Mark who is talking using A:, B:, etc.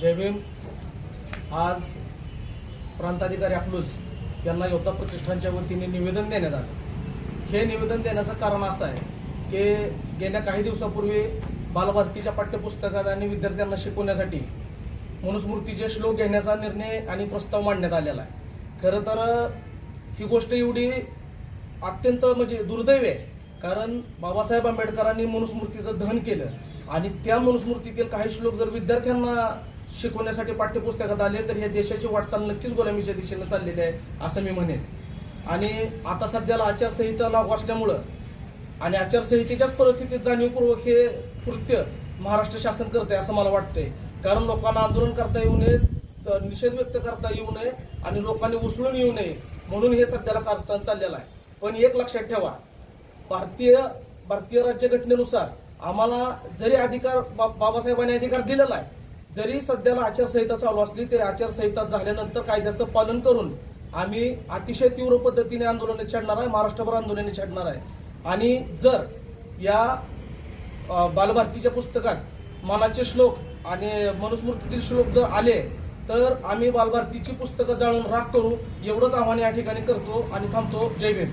A: जय भीम. आज प्रांताधिकारी अकलूज यांना योद्धा प्रतिष्ठानच्या वतीने निवेदन देण्यात आलं. हे निवेदन देण्याचं कारण असं आहे की गेल्या काही दिवसापूर्वी बालभारतीच्या पाठ्यपुस्तकात आणि विद्यार्थ्यांना शिकवण्यासाठी मनुस्मृतीचे श्लोक घेण्याचा निर्णय आणि प्रस्ताव मांडण्यात आलेला आहे. खरं तर ही गोष्ट एवढी अत्यंत म्हणजे दुर्दैव आहे. कारण बाबासाहेब आंबेडकरांनी मनुस्मृतीचं दहन केलं आणि त्या मनुस्मृतीतील काही श्लोक जर विद्यार्थ्यांना शिकवण्यासाठी पाठ्यपुस्तकात आले तर हे देशाची वाटचाल नक्कीच गुलामीच्या दिशेनं चाललेली आहे असं मी म्हणेन. आणि आता सध्याला आचारसंहिता लागू असल्यामुळं आणि आचारसंहितेच्याच परिस्थितीत जाणीवपूर्वक हे कृत्य महाराष्ट्र शासन करते असं मला वाटतंय. कारण लोकांना आंदोलन करता येऊ नये निषेध व्यक्त करता येऊ नये आणि लोकांनी उसळून येऊ नये म्हणून हे सध्याला कारस्थान चाललेलं आहे. पण एक लक्षात ठेवा भारतीय भारतीय राज्यघटनेनुसार आम्हाला जरी अधिकार बा- बाबासाहेबांनी अधिकार दिलेला आहे जरी सध्याला आचारसंहिता चालू असली तरी आचारसंहिता झाल्यानंतर कायद्याचं पालन करून आम्ही अतिशय तीव्र पद्धतीने आंदोलन छेडणार आहे महाराष्ट्रभर आंदोलने छेडणार आहे. आणि जर या बालभारतीच्या पुस्तकात मनाचे श्लोक आणि मनुस्मृतीतील श्लोक जर आले तर आम्ही बालभारतीची पुस्तकं जाळून राख करू एवढंच आव्हान या ठिकाणी करतो आणि थांबतो. जय भीम.